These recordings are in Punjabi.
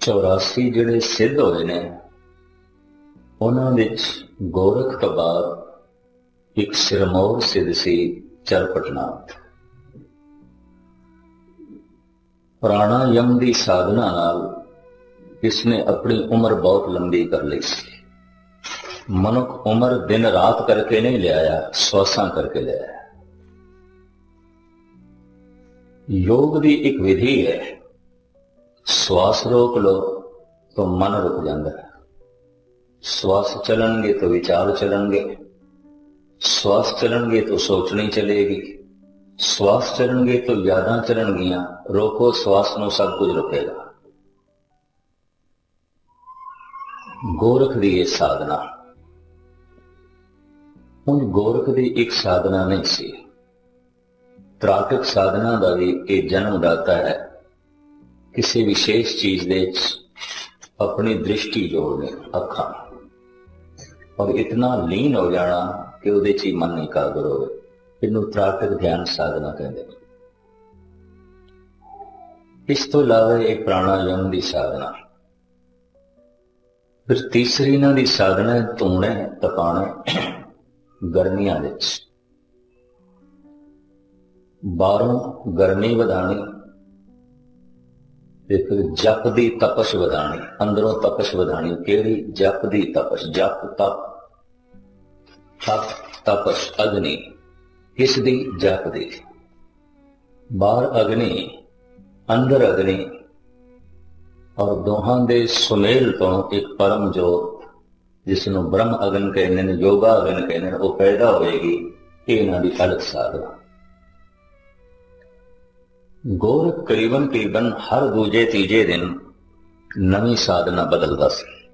84 ਜਿਹੜੇ ਸਿੱਧ ਹੋਏ ਨੇ, ਉਹਨਾਂ ਵਿੱਚ ਗੋਰਖ ਤੋਂ ਬਾਅਦ ਇੱਕ ਸਿਰਮੌਰ ਸਿੱਧ ਸੀ ਚਰਪਟਨਾਥ। ਪ੍ਰਾਣਾਯਮ ਦੀ ਸਾਧਨਾ ਨਾਲ ਇਸਨੇ ਆਪਣੀ ਉਮਰ ਬਹੁਤ ਲੰਬੀ ਕਰ ਲਈ ਸੀ। ਮਨੁੱਖ ਉਮਰ ਦਿਨ ਰਾਤ ਕਰਕੇ ਨਹੀਂ ਲਿਆਇਆ, ਸਵਾਸਾਂ ਕਰਕੇ ਲਿਆਇਆ। ਯੋਗ ਦੀ ਇੱਕ ਵਿਧੀ ਹੈ। ਸਵਾਸ ਰੋਕ ਲੋ ਤਾਂ ਮਨ ਰੁਕ ਜਾਂਦਾ ਹੈ। ਸਵਾਸ ਚੱਲਣਗੇ ਤਾਂ ਵਿਚਾਰ ਚੱਲਣਗੇ। ਸਵਾਸ ਚੱਲਣਗੇ ਤਾਂ ਸੋਚਣੀ ਚਲੇਗੀ। ਸਵਾਸ ਚੱਲਣਗੇ ਤਾਂ ਯਾਦਾਂ ਚੱਲਣਗੀਆਂ। ਰੋਕੋ, ਸਵਾਸ ਨੂੰ ਸਭ ਕੁਝ ਰੁਕੇਗਾ। ਗੋਰਖ ਦੀ ਇਹ ਸਾਧਨਾ। ਹੁਣ ਗੋਰਖ ਦੀ ਇੱਕ ਸਾਧਨਾ ਨਹੀਂ ਸੀ। ਤ੍ਰਾਟਕ ਸਾਧਨਾ ਦਾ ਵੀ ਇਹ ਜਨਮ ਦਾਤਾ ਹੈ। ਕਿਸੇ ਵਿਸ਼ੇਸ਼ ਚੀਜ਼ ਦੇ ਆਪਣੀ ਦ੍ਰਿਸ਼ਟੀ ਜੋੜ ਜੋੜਨੀ ਅੱਖਾਂ। ਔਰ ਇਤਨਾ ਲੀਨ ਹੋ ਜਾਣਾ ਕਿ ਉਹਦੇ 'ਚ ਹੀ ਮਨ ਇਕਾਗਰ ਹੋਵੇ। ਇਹਨੂੰ ਤ੍ਰਾਟਕ ਧਿਆਨ ਸਾਧਨਾ ਕਹਿੰਦੇ ਨੇ। ਇਸ ਤੋਂ ਇਲਾਵਾ ਇੱਕ ਪ੍ਰਾਣਾਯਾਮ ਦੀ ਸਾਧਨਾ। ਫਿਰ ਤੀਸਰੀ ਇਹਨਾਂ ਦੀ ਸਾਧਨਾ ਹੈ ਧੂਣੇ ਤਪਾਣੇ ਗਰਮੀਆਂ ਵਿੱਚ। ਬਾਹਰੋਂ ਗਰਮੀ ਵਧਾਣੀ ਤੇ ਫਿਰ ਜਪ ਦੀ ਤਪਸ਼ ਵਧਾਣੀ ਅੰਦਰੋਂ ਤਪਸ਼ ਵਧਾਣੀ ਕਿਹੜੀ? ਜਪ ਦੀ ਤਪਸ਼, ਜਪ ਤਪ। ਤਪ ਤਪਸ਼, ਅਗਨੀ, ਕਿਸ ਦੀ? ਜਪ ਦੀ। ਬਾਹਰ ਅਗਨੀ, ਅੰਦਰ ਅਗਨੀ। ਔਰ ਦੋਹਾਂ ਦੇ ਸੁਮੇਲ ਤੋਂ ਇੱਕ ਪਰਮ ਜੋਤ ਜਿਸ ਨੂੰ ਬ੍ਰਹਮ ਅਗਨ ਕਹਿੰਦੇ ਨੇ, ਯੋਗਾ ਅਗਨ ਕਹਿੰਦੇ ਨੇ, ਉਹ ਪੈਦਾ ਹੋਏਗੀ, ਇਹ ਇਹਨਾਂ ਦੀ ਅਲਗ ਸਾਧਨਾ। ਗੋਰਖ ਕਰੀਬਨ ਕਰੀਬਨ ਹਰ ਦੂਜੇ ਤੀਜੇ ਦਿਨ ਨਵੀਂ ਸਾਧਨਾ ਬਦਲਦਾ ਸੀ।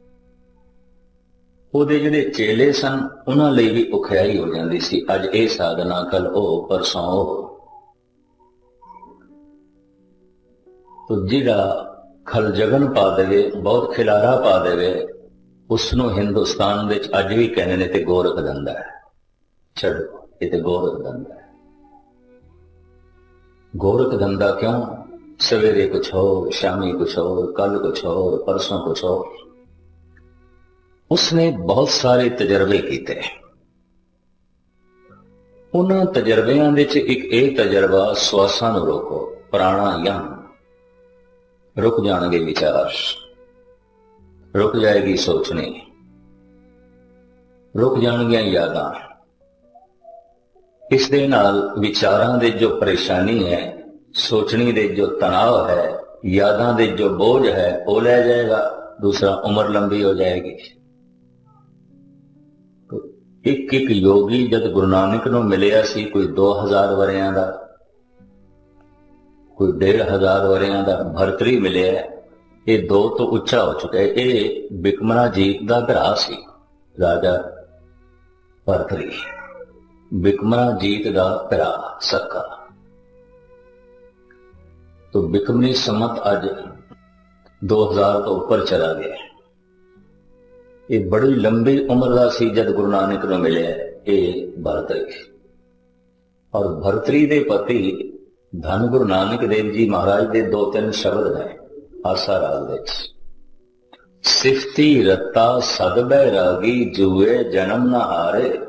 ਉਹਦੇ ਜਿਹੜੇ ਚੇਲੇ ਸਨ, ਉਹਨਾਂ ਲਈ ਵੀ ਉਖਿਆਈ ਹੋ ਜਾਂਦੀ ਸੀ। ਅੱਜ ਇਹ ਸਾਧਨਾ ਕੱਲ ਉਹ, ਪਰਸੋਂ ਉਹ। ਜਿਹੜਾ ਖਲ ਜਗਨ ਪਾ ਦੇਵੇ, ਬਹੁਤ ਖਿਲਾਰਾ ਪਾ ਦੇਵੇ ਉਸ ਨੂੰ ਹਿੰਦੁਸਤਾਨ ਵਿੱਚ ਅੱਜ ਵੀ ਕਹਿੰਦੇ ਨੇ ਤੇ ਗੋਰਖ ਦੰਦਾ ਹੈ। ਛੱਡ, ਇਹ ਤੇ ਗੋਰਖ ਦੰਦਾ ਹੈ। ਗੋਰਖ ਧੰਦਾ ਕਿਉਂ? ਸਵੇਰੇ ਕੁਛ ਹੋ ਸ਼ਾਮੀ ਕੁਛ ਹੋ ਕੱਲ ਕੁਛ ਹੋ ਪਰਸੋਂ ਕੁਛ ਹੋ ਉਸਨੇ ਬਹੁਤ ਸਾਰੇ ਤਜਰਬੇ ਕੀਤੇ। ਉਹਨਾਂ ਤਜਰਬਿਆਂ ਵਿੱਚ ਇੱਕ ਇਹ ਤਜਰਬਾ ਸਵਾਸਾਂ ਨੂੰ ਰੋਕੋ ਪ੍ਰਾਣਾਯਾਮ ਰੁਕ ਜਾਣਗੇ ਵਿਚਾਰ। ਰੁਕ ਜਾਏਗੀ ਸੋਚਣੀ। ਰੁਕ ਜਾਣਗੀਆਂ ਯਾਦਾਂ। ਇਸ ਦੇ ਨਾਲ ਵਿਚਾਰਾਂ ਦੇ ਜੋ ਪਰੇਸ਼ਾਨੀ ਹੈ, ਸੋਚਣੀ ਦੇ ਜੋ ਤਣਾਅ ਹੈ, ਯਾਦਾਂ ਦੇ ਜੋ ਬੋਝ ਹੈ, ਉਹ ਲੈ ਜਾਏਗਾ, ਦੂਸਰਾ ਉਮਰ ਲੰਬੀ ਹੋ ਜਾਏਗੀ। ਇੱਕ ਇੱਕ ਯੋਗੀ ਜਦ ਗੁਰੂ ਨਾਨਕ ਨੂੰ ਮਿਲਿਆ ਸੀ, ਕੋਈ 2000 ਵਰਿਆਂ ਦਾ, ਕੋਈ 1500 ਵਰਿਆਂ ਦਾ ਭਰਤਰੀ ਮਿਲਿਆ, ਇਹ ਦੋ ਤੋਂ ਉੱਚਾ ਹੋ ਚੁੱਕਾ ਹੈ ਇਹ ਬਿਕਮਰਾ ਜੀਤ ਦਾ ਭਰਾ ਸੀ, ਰਾਜਾ ਭਰਤਰੀ। ਬਿਕਮਰਾਜੀਤ ਦਾ ਭਰਾ ਸਕਾ। ਤੋ ਬਿਕਮਨੀ ਸਮਤ ਅੱਜ 2000 ਤੋਂ ਉੱਪਰ ਚਲਾ ਗਿਆ ਇਹ ਬੜੀ ਲੰਬੀ ਉਮਰ ਦਾ ਸੀ ਜਦ ਗੁਰੂ ਨਾਨਕ ਨੂੰ ਮਿਲਿਆ ਇਹ ਭਰਤਰੀ ਔਰ ਭਰਤਰੀ ਦੇ ਪਤੀ ਧੰਨ ਗੁਰੂ ਨਾਨਕ ਦੇਵ ਜੀ ਮਹਾਰਾਜ ਦੇ ਦੋ ਤਿੰਨ ਸ਼ਬਦ ਨੇ ਆਸਾ ਰਾਗ ਵਿੱਚ। ਸਿਫਤੀ ਰਤਾ ਸਦਬੈ ਰਾਗੀ ਜੂਏ ਜਨਮ ਨਾ ਹਾਰੇ।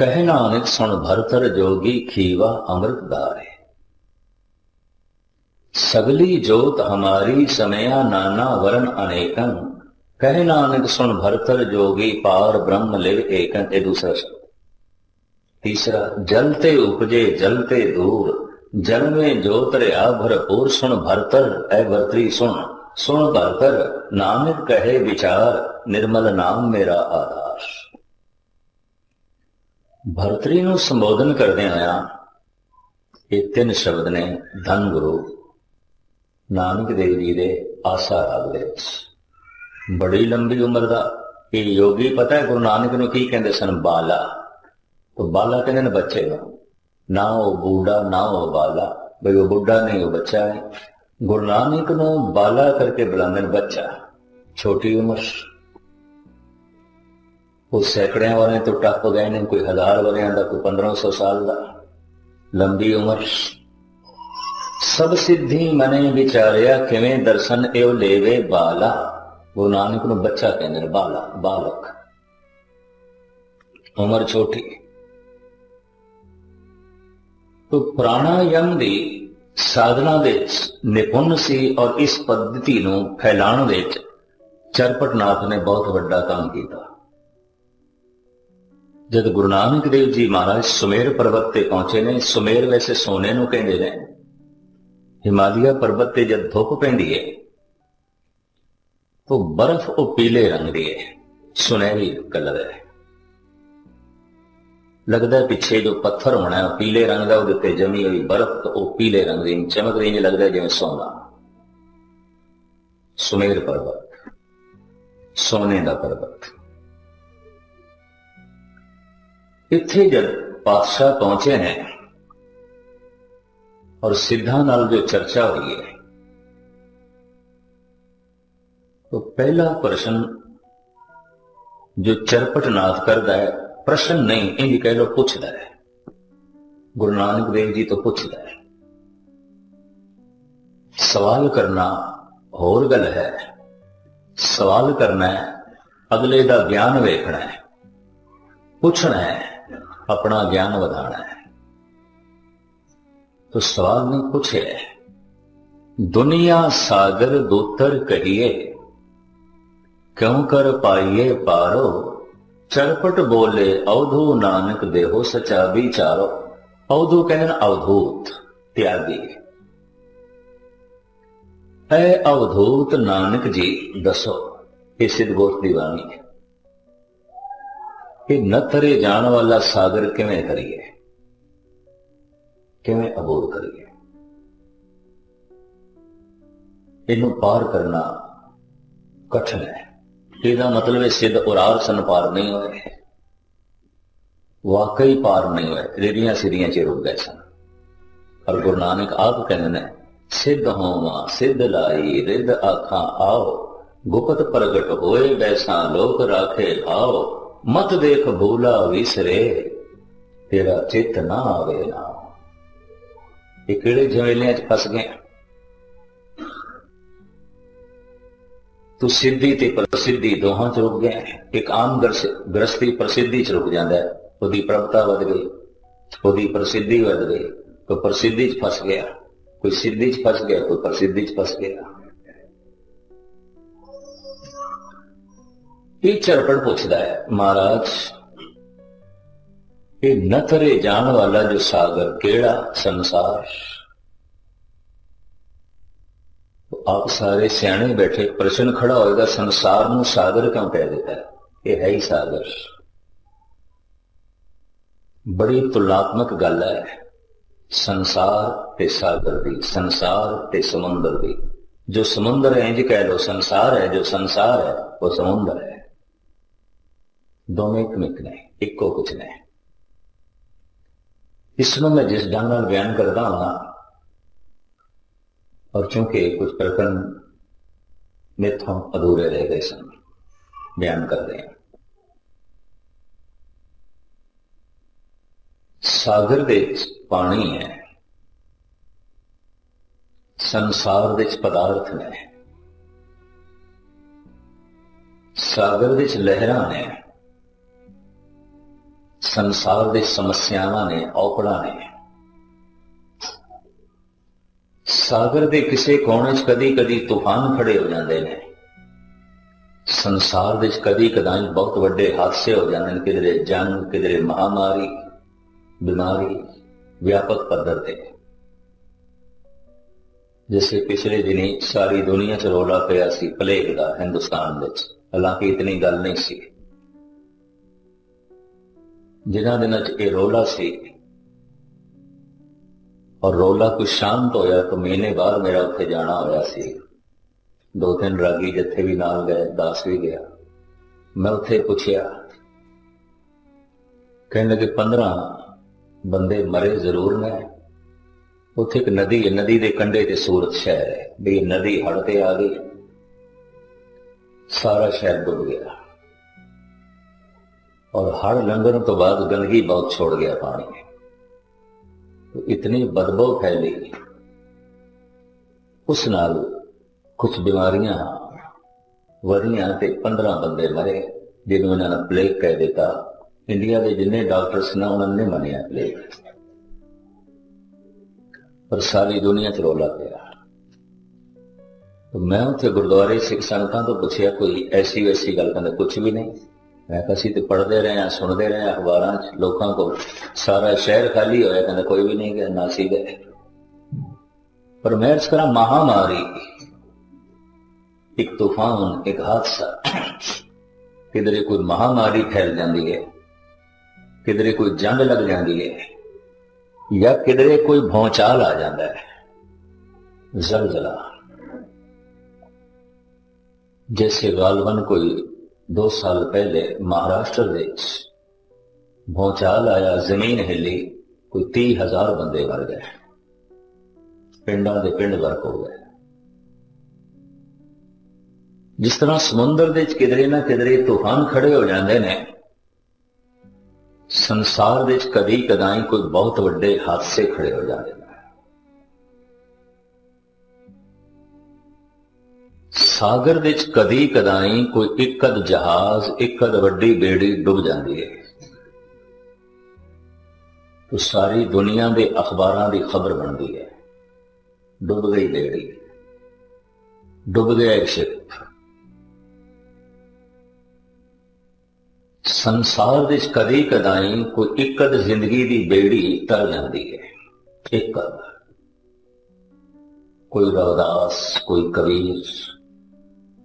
ਕਹਿ ਨਾਨਕ ਸੁਣ ਭਰਤਰ ਜੋਗੀ ਖੀਵਾ ਅੰਮ੍ਰਿਤ ਸਗਲੀ ਜੋਤ ਹਮਾਰੀ ਸਮਿਆ ਨਾਨਾ ਵਰਨ ਅਨੇਕੰ, ਕਹਿ ਨਾਨਕ ਸੁਣ ਭਰਤਰ ਜੋਗੀ ਪਾਰ ਬ੍ਰਹਮ ਲਿਵ ਏਕੰ, ਇਹ ਦੂਸਰਾ ਸ਼ਬਦ। ਤੀਸਰਾ, ਜਲ ਤੇ ਉਪਜੇ ਜਲ ਤੇ ਦੂਰ ਜਲ ਮੇ ਜੋਤ ਰਿਆ ਭਰਪੂਰ ਸੁਣ ਭਰਤਰ ਐ ਵਰਤਰੀ ਸੁਣ ਸੁਣ ਭਰਤਰ, ਨਾਨਕ ਕਹੇ ਵਿਚਾਰ, ਨਿਰਮਲ ਨਾਮ ਮੇਰਾ ਆਧਾਰ। ਭਰਤਰੀ ਨੂੰ ਸੰਬੋਧਨ ਕਰਦੇ ਹੋਇਆ ਇਹ ਤਿੰਨ ਸ਼ਬਦ ਨੇ ਧੰਨ ਗੁਰੂ ਨਾਨਕ ਦੇਵ ਜੀ ਦੇ ਆਸਾ ਰਾਗ ਦੇ ਵਿੱਚ। ਬੜੀ ਲੰਬੀ ਉਮਰ ਦਾ ਇਹ ਯੋਗੀ ਪਤਾ ਹੈ ਗੁਰੂ ਨਾਨਕ ਨੂੰ ਕੀ ਕਹਿੰਦੇ ਸਨ? ਬਾਲਾ। ਤਾਂ ਬਾਲਾ ਕਹਿੰਦੇ ਨੇ ਬੱਚੇ ਨੂੰ। ਨਾ ਉਹ ਬੂੜਾ ਨਾ ਉਹ ਬਾਲਾ। ਬਈ ਉਹ ਬੁੱਢਾ ਨਹੀਂ, ਉਹ ਬੱਚਾ ਹੈ। ਗੁਰੂ ਨਾਨਕ ਨੂੰ ਬਾਲਾ ਕਰਕੇ ਬੁਲਾਉਂਦੇ ਨੇ ਬੱਚਾ। ਛੋਟੀ ਉਮਰ ਉਹ ਸੈਂਕੜਿਆਂ ਵਾਲੇ ਤੋਂ ਟੱਪ ਗਏ ਨੇ, ਕੋਈ ਹਜ਼ਾਰ ਵਰਿਆਂ ਦਾ, ਕੋਈ 1500 ਸਾਲ ਦਾ। ਲੰਬੀ ਉਮਰ। ਸਭ ਸਿੱਧੀ ਮਨੇ ਵਿਚਾਰਿਆ, ਕਿਵੇਂ ਦਰਸ਼ਨ ਇਹੋ ਲੇਵੇ ਬਾਲਾ। ਗੁਰੂ ਨਾਨਕ ਨੂੰ ਬੱਚਾ ਕਹਿੰਦੇ ਨੇ, ਬਾਲਾ, ਬਾਲਕ। ਉਮਰ ਛੋਟੀ। ਤੋ ਪ੍ਰਾਣਾਯਮ ਦੀ ਸਾਧਨਾ ਦੇ ਨਿਪੁੰਨ ਸੀ ਔਰ ਇਸ ਪद्धਤੀ ਨੂੰ ਫੈਲਾਉਣ ਵਿੱਚ ਚਰਪਟਨਾਥ ਨੇ ਬਹੁਤ ਵੱਡਾ ਕੰਮ ਕੀਤਾ। ਜਦ ਗੁਰੂ ਨਾਨਕ ਦੇਵ ਜੀ ਮਹਾਰਾਜ ਸੁਮੇਰ ਪਰਬਤ ਤੇ ਪਹੁੰਚੇ ਨੇ, ਸੁਮੇਰ ਵੈਸੇ ਸੋਨੇ ਨੂੰ ਕਹਿੰਦੇ ਨੇ। ਹਿਮਾਲਿਆ ਪਰਬਤ ਤੇ ਜਦ ਧੁੱਪ ਪੈਂਦੀ ਹੈ ਤਾਂ ਬਰਫ਼ ਉਹ ਪੀਲੇ ਰੰਗ ਦੀ ਹੈ ਸੁਨਹਿਰੀ ਕਲਰ ਹੈ ਲੱਗਦਾ ਪਿੱਛੇ ਜੋ ਪੱਥਰ ਹੋਣਾ ਉਹ ਪੀਲੇ ਰੰਗ ਦਾ, ਉਹਦੇ ਉੱਤੇ ਜਮੀ ਹੋਈ ਬਰਫ਼ ਉਹ ਪੀਲੇ ਰੰਗ ਦੀ ਚਮਕ ਰਹੀ ਹੈ ਲੱਗਦਾ ਜਿਵੇਂ ਸੋਨਾ। ਸੁਮੇਰ ਪਰਬਤ। ਸੋਨੇ ਦਾ ਪਰਬਤ। ਇੱਥੇ ਜਦ ਪਾਤਸ਼ਾਹ ਪਹੁੰਚੇ ਨੇ ਔਰ ਸਿੱਧਾਂ ਨਾਲ ਜੋ ਚਰਚਾ ਹੋਈ ਹੈ, ਤਾਂ ਪਹਿਲਾ ਪ੍ਰਸ਼ਨ ਜੋ ਚਰਪਟ ਨਾਥ ਕਰਦਾ ਹੈ, ਪ੍ਰਸ਼ਨ ਨਹੀਂ ਇੰਜ ਕਹਿ ਲੋ ਪੁੱਛਦਾ ਹੈ। ਗੁਰੂ ਨਾਨਕ ਦੇਵ ਜੀ ਤੋਂ ਪੁੱਛਦਾ ਹੈ। ਸਵਾਲ ਕਰਨਾ ਹੋਰ ਗੱਲ ਹੈ। ਸਵਾਲ ਕਰਨਾ ਹੈ, ਅਗਲੇ ਦਾ ਗਿਆਨ ਵੇਖਣਾ ਹੈ। ਪੁੱਛਣਾ ਹੈ अपना ज्ञान વધારना है। तो सवाल में पूछे दुनिया सागर दोतर कहिए, क्यों कर पाइए पारो, चरपट बोले अवधु नानक देहो सचा विचारो अवधु कहना अवधूत त्यागी। अवधूत नानक जी, दसो, ये सिद्ध गोष्ठ दीवानी। है ਇਹ ਨਤਰੇ ਜਾਣ ਵਾਲਾ ਸਾਗਰ ਕਿਵੇਂ ਕਰੀਏ? ਕਿਵੇਂ ਅਬੋਧ ਕਰੀਏ? ਇਹਨੂੰ ਪਾਰ ਕਰਨਾ ਕਠਿਨ ਹੈ। ਇਹਦਾ ਮਤਲਬ ਹੈ ਸਿੱਧ ਉਰਾਰ ਸੰਪਾਰ ਨਹੀਂ ਹੋਏ। ਵਾਕਈ ਪਾਰ ਨਹੀਂ ਹੋਏ। ਰੇੜੀਆਂ ਸਿਰੀਆਂ ਚ ਰੁਕ ਗਏ ਸਨ। ਪਰ ਗੁਰੂ ਨਾਨਕ ਆਪ ਕਹਿੰਦੇ ਨੇ, ਸਿੱਧ ਹੋਵਾਂ, ਸਿੱਧ ਲਾਈ, ਰਿੱਧ ਆਖਾਂ, ਆਓ। ਗੁਪਤ ਪ੍ਰਗਟ ਹੋਏ ਬੈਸਾਂ ਲੋਕ ਰਾਖੇ, ਆਓ। ਮਤ ਦੇਖ ਭੂਲਾ ਵਿਸਰੇ, ਤੇਰਾ ਚਿੱਤ ਨਾ ਆਵੇ ਨਾ। ਇਹ ਕਿਹੜੇ ਝਵੇਲਿਆਂ ਚ ਫਸ ਗਏ? ਤੂੰ ਸਿੱਧੀ ਤੇ ਪ੍ਰਸਿੱਧੀ ਦੋਹਾਂ ਚ ਰੁਕ ਗਿਆ। ਇੱਕ ਆਮ ਗ੍ਰਸਤੀ ਪ੍ਰਸਿੱਧੀ ਚ ਰੁਕ ਜਾਂਦਾ ਹੈ। ਉਹਦੀ ਪ੍ਰਭਤਾ ਵਧ ਗਈ। ਉਹਦੀ ਪ੍ਰਸਿੱਧੀ ਵਧ ਗਈ। ਕੋਈ ਪ੍ਰਸਿੱਧੀ ਚ ਫਸ ਗਿਆ। ਕੋਈ ਸਿੱਧੀ ਚ ਫਸ ਗਿਆ, ਕੋਈ ਪ੍ਰਸਿੱਧੀ ਚ ਫਸ ਗਿਆ। ਇਹ ਚਰਪੜ ਪੁੱਛਦਾ ਹੈ, ਮਹਾਰਾਜ, ਇਹ ਨਤਰੇ ਜਾਣ ਵਾਲਾ ਜੋ ਸਾਗਰ, ਕਿਹੜਾ ਸੰਸਾਰ? ਆਪ ਸਾਰੇ ਸਿਆਣੇ ਬੈਠੇ, ਪ੍ਰਸ਼ਨ ਖੜਾ ਹੋਏਗਾ, ਸੰਸਾਰ ਨੂੰ ਸਾਗਰ ਕਿਉਂ ਕਹਿ ਦਿੱਤਾ? ਇਹ ਹੈ ਹੀ ਸਾਗਰ। ਬੜੀ ਤੁਲਨਾਤਮਕ ਗੱਲ ਹੈ, ਸੰਸਾਰ ਤੇ ਸਾਗਰ ਦੀ, ਸੰਸਾਰ ਤੇ ਸਮੁੰਦਰ ਦੀ। ਜੋ ਸਮੁੰਦਰ ਹੈ, ਇੰਜ ਕਹਿ ਲੋ ਸੰਸਾਰ ਹੈ, ਜੋ ਸੰਸਾਰ ਹੈ, ਉਹ ਸਮੁੰਦਰ ਹੈ। ਦੋਵੇਂ ਇੱਕ ਮਿੱਕ ਨੇ, ਇੱਕੋ ਕੁਝ ਨੇ। ਇਸ ਨੂੰ ਮੈਂ ਜਿਸ ਢੰਗ ਨਾਲ ਬਿਆਨ ਕਰਦਾ ਹਾਂ, ਔਰ ਚूंकि ਕੁਝ ਪ੍ਰਕਰਨ ਮੇਥੋਂ ਅਧੂਰੇ ਰਹਿ ਗਏ ਸਨ, ਬਿਆਨ ਕਰਦੇ ਹਾਂ। ਸਾਗਰ ਦੇ ਵਿੱਚ ਪਾਣੀ ਹੈ, ਸੰਸਾਰ ਵਿੱਚ ਪਦਾਰਥ ਨੇ, ਸਾਗਰ ਵਿੱਚ ਲਹਿਰਾਂ ਨੇ ਸੰਸਾਰ ਦੇ ਸਮੱਸਿਆਵਾਂ ਨੇ, ਔਕੜਾਂ ਨੇ। ਸਾਗਰ ਦੇ ਕਿਸੇ ਕੋਨੇ 'ਚ ਕਦੀ-ਕਦੀ ਤੂਫਾਨ ਖੜੇ ਹੋ ਜਾਂਦੇ ਨੇ। ਸੰਸਾਰ ਵਿੱਚ ਕਦੀ ਕਦਾਈ ਬਹੁਤ ਵੱਡੇ ਹਾਦਸੇ ਹੋ ਜਾਂਦੇ ਨੇ, ਕਿਧਰੇ ਜੰਗ, ਕਿਧਰੇ ਮਹਾਮਾਰੀ, ਬਿਮਾਰੀ, ਵਿਆਪਕ ਪੱਧਰ ਤੇ। ਜਿਵੇਂ ਪਿਛਲੇ ਦਿਨੀ ਸਾਰੀ ਦੁਨੀਆ 'ਚ ਰੋਲਾ ਪਿਆ ਸੀ ਪਲੇਗ ਦਾ ਹਿੰਦੁਸਤਾਨ ਵਿੱਚ। ਹਾਲਾਂਕਿ ਇਤਨੀ ਗੱਲ ਨਹੀਂ ਸੀ। ਜਿਨ੍ਹਾਂ ਦਿਨਾਂ 'ਚ ਇਹ ਰੋਲਾ ਸੀ। ਔਰ ਰੋਲਾ ਕੁਝ ਸ਼ਾਂਤ ਹੋਇਆ ਤਾਂ ਮਹੀਨੇ ਬਾਅਦ ਮੇਰਾ ਉੱਥੇ ਜਾਣਾ ਹੋਇਆ ਸੀ। ਦੋ ਤਿੰਨ ਰਾਗੀ ਜਿੱਥੇ ਵੀ ਨਾਲ ਗਏ, ਦਾਸ ਵੀ ਗਿਆ। ਮੈਂ ਉੱਥੇ ਪੁੱਛਿਆ। ਕਹਿਣ ਲੱਗੇ 15 ਬੰਦੇ ਮਰੇ ਜ਼ਰੂਰ ਨੇ। ਉੱਥੇ ਇੱਕ ਨਦੀ ਹੈ, ਨਦੀ ਦੇ ਕੰਢੇ ਤੇ ਸੂਰਤ ਸ਼ਹਿਰ ਹੈ। ਵੀ ਨਦੀ ਹੜ ਤੇ ਆ ਗਈ। ਸਾਰਾ ਸ਼ਹਿਰ ਡੁੱਬ ਗਿਆ। ਔਰ ਹੜ ਲੰਘਣ ਤੋਂ ਬਾਅਦ ਗੰਦਗੀ ਬਹੁਤ ਛੋੜ ਗਿਆ ਪਾਣੀ तो इतनी बदबू फैली ਉਸ ਨਾਲ ਕੁਝ ਬਿਮਾਰੀਆਂ ਵਧੀਆਂ ਤੇ 15 ਬੰਦੇ ਮਰੇ ਜਿਹਨੂੰ ਇਹਨਾਂ ਨੇ ਪਲੇਗ ਕਹਿ ਦਿੱਤਾ ਇੰਡੀਆ ਦੇ ਜਿੰਨੇ ਡਾਕਟਰ ਸੀ ਨਾ ਉਹਨਾਂ ਨੇ ਮੰਨਿਆ ਪਲੇਗ ਪਰ ਸਾਰੀ ਦੁਨੀਆ 'ਚ ਰੋਲਾ ਪਿਆ ਤੇ ਮੈਂ ਉੱਥੇ ਗੁਰਦੁਆਰੇ ਸਿੱਖ ਸੰਗਤਾਂ ਤੋਂ ਪੁੱਛਿਆ ਕੋਈ ਐਸੀ ਵੈਸੀ ਗੱਲ ਕਹਿੰਦੇ ਕੁਝ ਵੀ ਨਹੀਂ ਮੈਂ ਕਿਹਾ ਅਸੀਂ ਤੇ ਪੜ੍ਹਦੇ ਰਹੇ ਹਾਂ ਸੁਣਦੇ ਰਹੇ ਹਾਂ ਅਖਬਾਰਾਂ 'ਚ ਲੋਕਾਂ ਕੋਲ ਸਾਰਾ ਸ਼ਹਿਰ ਖਾਲੀ ਹੋਇਆ ਕਹਿੰਦਾ ਕੋਈ ਵੀ ਨਹੀਂ ਗਿਆ ਨਾਸੀ ਗਏ ਪਰ ਮੈਂ ਇਸ ਤਰ੍ਹਾਂ ਮਹਾਮਾਰੀ ਇੱਕ ਤੂਫਾਨ ਇੱਕ ਹਾਦਸਾ ਕਿਧਰੇ ਕੋਈ ਮਹਾਮਾਰੀ ਫੈਲ ਜਾਂਦੀ ਹੈ ਕਿਧਰੇ ਕੋਈ ਜੰਗ ਲੱਗ ਜਾਂਦੀ ਹੈ ਜਾਂ ਕਿਧਰੇ ਕੋਈ ਭੌਚਾਲ ਆ ਜਾਂਦਾ ਹੈ ਜ਼ਲਜ਼ਲਾ जैसे गालवन कोई दो साल पहले महाराष्ट्र ਵਿੱਚ ਭੂਚਾਲ ਆਇਆ ਜ਼ਮੀਨ ਹਿੱਲੀ ਕੋਈ 30000 ਬੰਦੇ ਮਰ ਗਏ ਪਿੰਡਾਂ ਦੇ ਪਿੰਡ ਵਰਕ ਹੋ ਗਏ ਜਿਸ ਤਰ੍ਹਾਂ ਸਮੁੰਦਰ ਦੇ ਵਿੱਚ ਕਿਧਰੇ ਨਾ ਕਿਧਰੇ ਤੂਫਾਨ ਖੜੇ ਹੋ ਜਾਂਦੇ ਨੇ ਸੰਸਾਰ ਦੇ ਵਿੱਚ ਕਦੀ ਕਦਾਈ ਕੋਈ ਬਹੁਤ ਵੱਡੇ ਹਾਦਸੇ ਖੜੇ ਹੋ ਜਾਂਦੇ ਸਾਗਰ ਵਿੱਚ ਕਦੀ ਕਦਾਈ ਕੋਈ ਇੱਕਦ ਜਹਾਜ਼ ਇੱਕਦ ਵੱਡੀ ਬੇੜੀ ਡੁੱਬ ਜਾਂਦੀ ਹੈ तो ਸਾਰੀ ਦੁਨੀਆ ਦੇ ਅਖਬਾਰਾਂ ਦੀ ਖਬਰ ਬਣਦੀ ਹੈ ਡੁੱਬ ਗਈ ਬੇੜੀ। ਡੁੱਬ ਗਿਆ ਇੱਕ ਸ਼ਿਪ ਸੰਸਾਰ ਵਿੱਚ ਕਦੀ ਕਦਾਈ ਕੋਈ ਇੱਕਦ ਜ਼ਿੰਦਗੀ ਦੀ ਬੇੜੀ ਤਰ ਜਾਂਦੀ ਹੈ ਇੱਕਦ ਕੋਈ ਰਵਦਾਸ, ਕੋਈ ਕਬੀਰ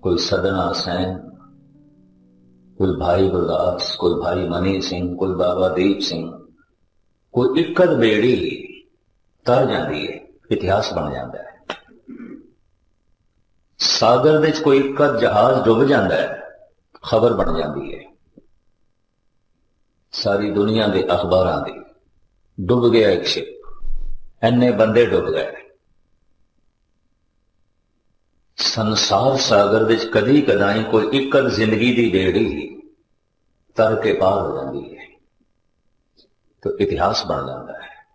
कोई सदना सैन कोई भाई गुरदास कोई भाई मनी सिंह कोई बाबा दीप सिंह कोई इकद बेड़ी तर जाती है इतिहास बन जाता है सागर ਵਿੱਚ ਕੋਈ ਇੱਕਦ ਜਹਾਜ਼ ਡੁੱਬ ਜਾਂਦਾ ਹੈ ਖਬਰ ਬਣ ਜਾਂਦੀ ਹੈ ਸਾਰੀ ਦੁਨੀਆ ਦੇ ਅਖਬਾਰਾਂ ਦੀ ਡੁੱਬ ਗਿਆ ਇੱਕ ਸ਼ਿਪ ਐਨੇ ਬੰਦੇ ਡੁੱਬ ਗਏ ਸੰਸਾਰ ਸਾਗਰ ਵਿੱਚ ਕਦੀ ਕਦਾਈ ਕੋਈ ਇੱਕਲ ਜ਼ਿੰਦਗੀ ਦੀ ਬੇੜੀ ਤਰ ਕੇ ਪਾਰ ਹੋ ਜਾਂਦੀ ਹੈ। ਤਾਂ ਇਤਿਹਾਸ ਬਣ ਜਾਂਦਾ ਹੈ।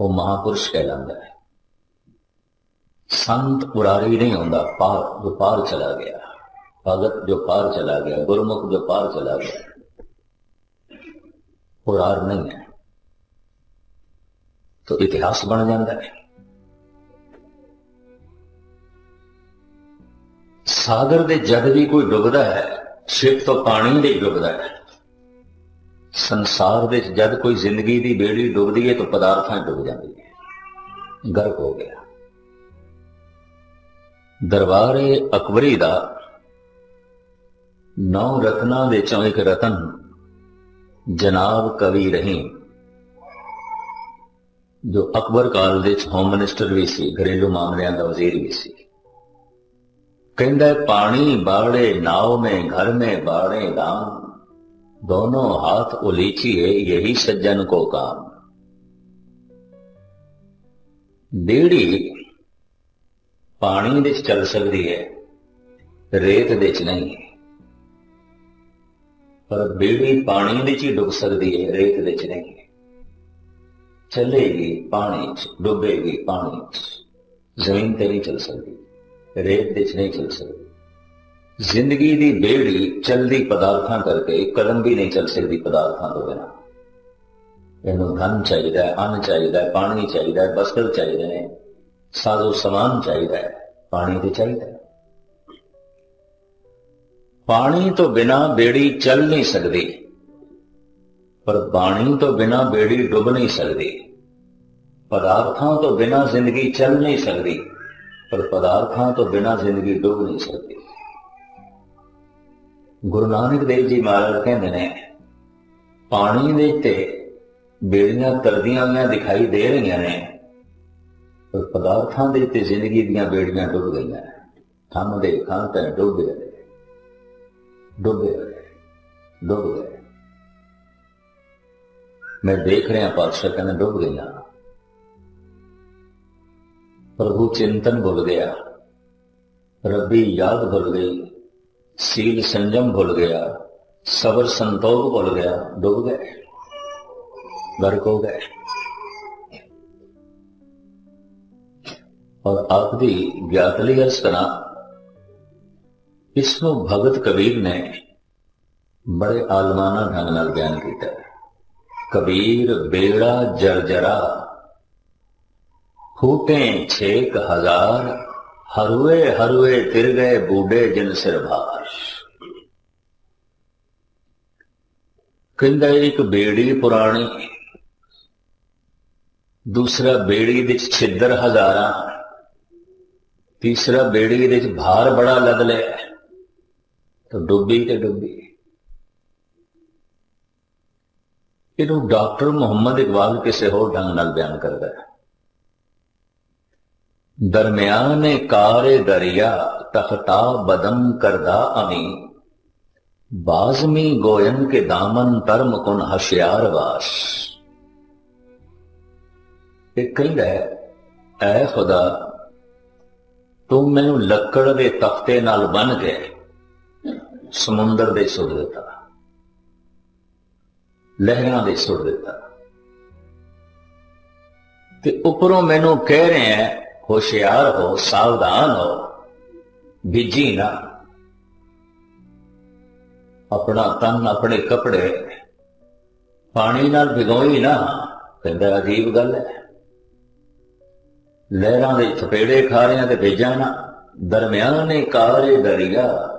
ਉਹ ਮਹਾਪੁਰਸ਼ ਕਹਿਲਾਂਦਾ ਹੈ। ਸੰਤ ਪੁਰਾਰੀ ਨਹੀਂ ਹੁੰਦਾ, ਪਾਰ ਜੋ ਪਾਰ ਚਲਾ ਗਿਆ। ਭਗਤ ਜੋ ਪਾਰ ਚਲਾ ਗਿਆ, ਗੁਰਮੁਖ ਜੋ ਪਾਰ ਚਲਾ ਗਿਆ। ਪੁਰਾਰ ਨਹੀਂ ਹੈ। ਤਾਂ ਇਤਿਹਾਸ ਬਣ ਜਾਂਦਾ ਹੈ। ਸਾਗਰ ਦੇ ਜਦ ਵੀ ਕੋਈ ਡੁੱਬਦਾ ਹੈ, ਸਿਰ ਤੋਂ ਪਾਣੀ ਦੇ ਡੁੱਬਦਾ ਹੈ। ਸੰਸਾਰ ਦੇ ਜਦ ਕੋਈ ਜ਼ਿੰਦਗੀ ਦੀ ਬੇੜੀ ਡੁੱਬਦੀ ਹੈ ਤਾਂ ਪਦਾਰਥਾਂ ਡੁੱਬ ਜਾਂਦੀ ਹੈ ਗਰਕ ਹੋ ਗਿਆ। ਦਰਬਾਰੇ ਅਕਬਰੀ ਦਾ। ਨੌ ਰਤਨਾਂ ਦੇ ਚੋਂ ਇੱਕ ਰਤਨ ਜਨਾਬ ਕਵੀ ਰਹੀਮ, ਜੋ ਅਕਬਰ ਕਾਲ ਦੇ ਹੋਮ ਮਿਨਿਸਟਰ ਵੀ ਸੀ, ਘਰੇਲੂ ਮਾਮਲਿਆਂ ਦਾ ਵਜ਼ੀਰ ਵੀ ਸੀ। कहता है पानी बाड़े नाव में घर में बाड़े दाम दोनों हाथ उलीची है यही सज्जन को काम ਬੇੜੀ ਪਾਣੀ ਵਿੱਚ ਚੱਲ ਸਕਦੀ ਹੈ ਰੇਤ ਵਿੱਚ ਨਹੀਂ ਪਰ ਬੇੜੀ ਪਾਣੀ ਵਿੱਚ ਹੀ ਡੁੱਬ ਸਕਦੀ ਹੈ ਰੇਤ ਵਿੱਚ ਨਹੀਂ ਚੱਲੇਗੀ ਪਾਣੀ 'ਚ ਡੁੱਬੇਗੀ ਪਾਣੀ 'ਚ ਜ਼ਮੀਨ ਤੇ ਨਹੀਂ ਚੱਲ ਸਕਦੀ ਰੇਤ ਵਿੱਚ ਨਹੀਂ ਚੱਲ ਸਕਦੀ। ਜ਼ਿੰਦਗੀ ਦੀ ਬੇੜੀ ਚਲਦੀ ਪਦਾਰਥਾਂ ਕਰਕੇ ਇੱਕ ਕਦਮ ਵੀ ਨਹੀਂ ਚੱਲ ਸਕਦੀ ਪਦਾਰਥਾਂ ਤੋਂ ਬਿਨਾਂ। ਇਹਨੂੰ ਧਨ ਚਾਹੀਦਾ ਅੰਨ ਚਾਹੀਦਾ ਪਾਣੀ ਚਾਹੀਦਾ ਬਸਤਰ ਚਾਹੀਦੇ ਨੇ, ਸਾਜ਼ੋ ਸਮਾਨ ਚਾਹੀਦਾ ਹੈ, ਪਾਣੀ ਤੇ ਚਾਹੀਦਾ ਪਾਣੀ ਤੋਂ ਬਿਨਾਂ ਬੇੜੀ ਚੱਲ ਨਹੀਂ ਸਕਦੀ, ਪਰ ਪਾਣੀ ਤੋਂ ਬਿਨਾਂ ਬੇੜੀ ਡੁੱਬ ਨਹੀਂ ਸਕਦੀ, ਪਦਾਰਥਾਂ ਤੋਂ ਬਿਨਾਂ ਜ਼ਿੰਦਗੀ ਚੱਲ ਨਹੀਂ ਸਕਦੀ। ਪਰ ਪਦਾਰਥਾਂ ਤੋਂ ਬਿਨਾਂ ਜ਼ਿੰਦਗੀ ਡੁੱਬ ਨਹੀਂ ਸਕਦੀ। ਗੁਰੂ ਨਾਨਕ ਦੇਵ ਜੀ ਮਹਾਰਾਜ ਕਹਿੰਦੇ ਨੇ, ਪਾਣੀ ਦੇ ਤੇ ਬੇੜੀਆਂ ਤਰਦੀਆਂ ਹੋਈਆਂ ਦਿਖਾਈ ਦੇ ਰਹੀਆਂ ਨੇ, ਪਰ ਪਦਾਰਥਾਂ ਦੇ ਤੇ ਜ਼ਿੰਦਗੀ ਦੀਆਂ ਬੇੜੀਆਂ ਡੁੱਬ ਗਈਆਂ ਥੰਮ ਦੇ ਖਾਂ ਤੇ ਡੁੱਬ ਗਏ ਡੁੱਬ ਗਏ ਡੁੱਬ ਗਏ ਮੈਂ ਦੇਖ ਰਿਹਾ ਪਾਤਸ਼ਾਹ ਕਹਿੰਦੇ ਡੁੱਬ ਗਈਆਂ। ਪ੍ਰਭੂ ਚਿੰਤਨ ਭੁੱਲ ਗਿਆ। ਰੱਬੀ ਯਾਦ ਭੁੱਲ ਗਈ। ਸੀਲ ਸੰਜਮ ਭੁੱਲ ਗਿਆ। ਸਬਰ ਸੰਤੋਖ ਭੁੱਲ ਗਿਆ। ਡੁੱਬ ਗਏ। ਗਰਕ ਹੋ ਗਏ। ਔਰ ਆਖਦੀ ਗਿਆਤ ਲਈ ਅਰਸ ਕਰਾਂ, ਇਸ ਨੂੰ ਭਗਤ ਕਬੀਰ ਨੇ ਬੜੇ ਆਲਮਾਨਾ ਢੰਗ ਨਾਲ ਬਿਆਨ ਕੀਤਾ। ਕਬੀਰ, ਬੇੜਾ, ਜਰਜਰਾ ਫੂਟੇ ਛੇਕ ਹਜ਼ਾਰ, ਹਰੂਏ ਹਰੂਏ ਤਿਰ ਗਏ ਬੂਢੇ ਜਿਨ ਸਿਰ ਕਹਿੰਦਾ ਇੱਕ ਬੇੜੀ ਪੁਰਾਣੀ, ਦੂਸਰਾ ਬੇੜੀ ਦੇ ਵਿੱਚ ਛਿੱਦਰ ਹਜ਼ਾਰਾਂ, ਤੀਸਰਾ ਬੇੜੀ ਦੇ ਵਿੱਚ ਭਾਰ ਬੜਾ ਲੱਦ ਲਿਆ, ਤਾਂ ਡੁੱਬੀ ਤੇ ਡੁੱਬੀ। ਇਹਨੂੰ ਡਾਕਟਰ ਮੁਹੰਮਦ ਇਕਬਾਲ ਕਿਸੇ ਹੋਰ ਢੰਗ ਨਾਲ ਬਿਆਨ ਕਰਦਾ ਹੈ। ਦਰਮਿਆਨ ਕਾਰੇ ਦਰਿਆ ਤਖਤਾ ਬਦਮ ਕਰਦਾ ਅਮੀ। ਬਾਜ਼ਮੀ ਗੋਇਨ ਕੇ ਦਾਮਨ ਤਰਮ ਕੁਨ ਹਸ਼ਿਆਰ ਵਾਸ। ਇਹ ਕਹਿੰਦਾ ਹੈ, ਐ ਖੁਦਾ ਤੂੰ ਮੈਨੂੰ ਲੱਕੜ ਦੇ ਤਖਤੇ ਨਾਲ ਬੰਨ ਕੇ ਸਮੁੰਦਰ ਦੇ ਸੁੱਟ ਦਿੱਤਾ। ਲਹਿਰਾਂ ਦੇ ਸੁੱਟ ਦਿੱਤਾ। ਤੇ ਉੱਪਰੋਂ ਮੈਨੂੰ ਕਹਿ ਰਹੇ ਹੈ ਹੋਸ਼ਿਆਰ ਹੋ, ਸਾਵਧਾਨ ਹੋ, ਬਿਜ਼ੀ ਨਾ। ਆਪਣਾ ਤਨ ਆਪਣੇ ਕੱਪੜੇ, ਪਾਣੀ ਨਾਲ ਭਿਗੋਈ ਨਾ, ਕਹਿੰਦਾ ਅਜੀਬ ਗੱਲ ਹੈ। ਲਹਿਰਾਂ ਦੇ ਥਪੇੜੇ ਖਾ ਰਿਆਂ ਤੇ ਭੇਜਾਂ ਨਾ, ਦਰਮਿਆਨੇ ਕਾਰੇ ਦਰਿਆ।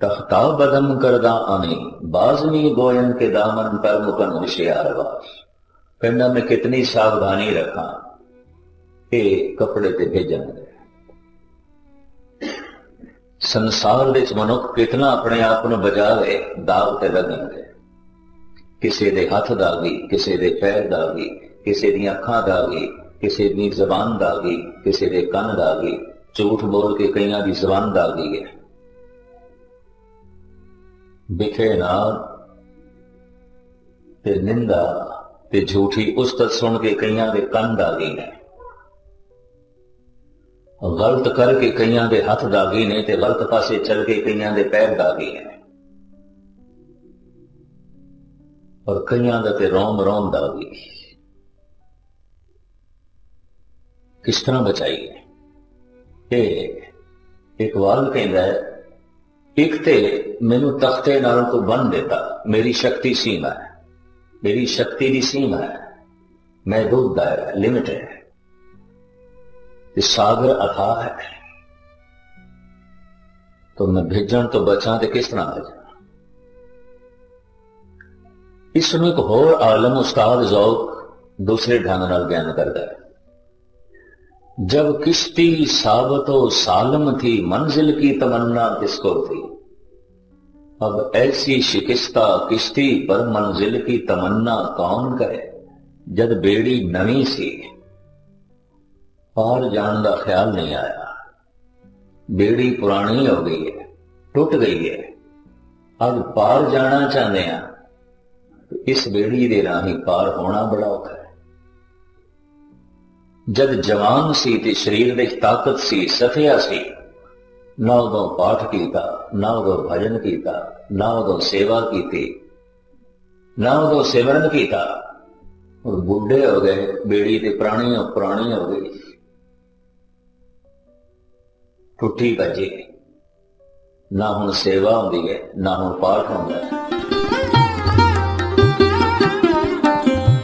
ਤਖਤਾ ਬਦਮ ਕਰਦਾ ਆਨੇ, ਬਾਜ਼ਮੀ ਗੋਇਨ ਕੇ ਦਾਮਨ ਪਰ ਮੁਕਨ ਹੁਸ਼ਿਆਰ ਵਾਸ ਕਹਿੰਦਾ ਮੈਂ ਕਿਤਨੀ ਸਾਵਧਾਨੀ ਰੱਖਾਂ। ਇਹ ਕੱਪੜੇ ਤੇ ਭੇਜਣਗੇ ਸੰਸਾਰ ਵਿੱਚ ਮਨੁੱਖ ਕਿਤਨਾ ਆਪਣੇ ਆਪ ਨੂੰ ਬਚਾਵੇ, ਦਾਗ ਤੇ ਲੱਗਣਗੇ ਕਿਸੇ ਦੇ ਹੱਥ ਦਾ ਵੀ, ਕਿਸੇ ਦੇ ਪੈਰ ਦਾ ਵੀ, ਕਿਸੇ ਦੀਆਂ ਅੱਖਾਂ ਦਾ ਵੀ, ਕਿਸੇ ਦੀ ਜ਼ਬਾਨ ਦਾ ਵੀ, ਕਿਸੇ ਦੇ ਕੰਨ ਦਾ ਵੀ, ਝੂਠ ਬੋਲ ਕੇ ਕਈਆਂ ਦੀ ਜ਼ਬਾਨ ਦਾ ਵੀ ਹੈ। ਬਿਖੇ ਨਾ ਤੇ ਨਿੰਦਾ ਤੇ ਝੂਠੀ ਉਸਤਤ ਸੁਣ ਕੇ ਕਈਆਂ ਦੇ ਕੰਨ ਦਾ ਵੀ ਹੈ। ਗਲਤ ਕਰਕੇ ਕਈਆਂ ਦੇ ਹੱਥ ਦਾਗੀ ਨੇ ਤੇ ਗਲਤ ਪਾਸੇ ਚੱਲ ਕੇ ਕਈਆਂ ਦੇ ਪੈਰ ਦਾਗੀ ਨੇ। ਔਰ ਕਈਆਂ ਦਾ ਤੇ ਰੋਮ ਰੋਮ ਦਾਗੀ ਕਿਸ ਤਰ੍ਹਾਂ ਬਚਾਈਏ? ਇਹ ਇੱਕ ਵਾਲ ਕਹਿੰਦਾ ਹੈ, ਇੱਕ ਤੇ ਮੈਨੂੰ ਤਖਤੇ ਨਾਲ ਤੋਂ ਬੰਨ ਦਿੱਤਾ। ਮੇਰੀ ਸ਼ਕਤੀ ਸੀਮਾ ਹੈ। ਮੇਰੀ ਸ਼ਕਤੀ ਦੀ ਸੀਮਾ ਹੈ। ਮੈਂ ਦੁੱਧ ਦਾਇਰਾ ਲਿਮਿਟ ਹੈ। ये सागर अथाह है। तो मैं भिजन तो बचा तो किस तरह आ इसमें एक होर आलम उस्ताद जौक दूसरे ढंग नाल करता है। जब किश्ती साबतो सालम थी, मंजिल की तमन्ना किसको थी? अब ऐसी शिकिस्ता किश्ती पर मंजिल की तमन्ना कौन करे जब बेड़ी नवी सी ਪਾਰ ਜਾਣ ਦਾ ਖਿਆਲ ਨਹੀਂ ਆਇਆ। ਬੇੜੀ ਪੁਰਾਣੀ ਹੋ ਗਈ ਹੈ, ਟੁੱਟ ਗਈ ਹੈ। ਅੱਜ ਪਾਰ ਜਾਣਾ ਚਾਹੁੰਦੇ ਆ ਇਸ ਬੇੜੀ ਦੇ ਰਾਹੀਂ ਪਾਰ ਹੋਣਾ ਬੜਾ ਔਖਾ ਹੈ। ਜਦ ਜਵਾਨ ਸੀ ਤੇ ਸਰੀਰ ਵਿੱਚ ਤਾਕਤ ਸੀ, ਸਫਿਆ ਸੀ, ਨਾ ਉਦੋਂ ਪਾਠ ਕੀਤਾ, ਨਾ ਉਦੋਂ ਭਜਨ ਕੀਤਾ, ਨਾ ਉਦੋਂ ਸੇਵਾ ਕੀਤੀ, ਨਾ ਉਦੋਂ ਸਿਮਰਨ ਕੀਤਾ। ਔਰ ਬੁੱਢੇ ਹੋ ਗਏ, ਬੇੜੀ ਤੇ ਪ੍ਰਾਣੀਆਂ ਪ੍ਰਾਣੀ ਹੋ ਗਈ। ਟੁੱਟੀ ਭੱਜੀ। ਨਾ ਹੁਣ ਸੇਵਾ ਹੁੰਦੀ ਹੈ ਨਾ ਹੁਣ ਪਾਠ ਹੁੰਦਾ। ਹੈ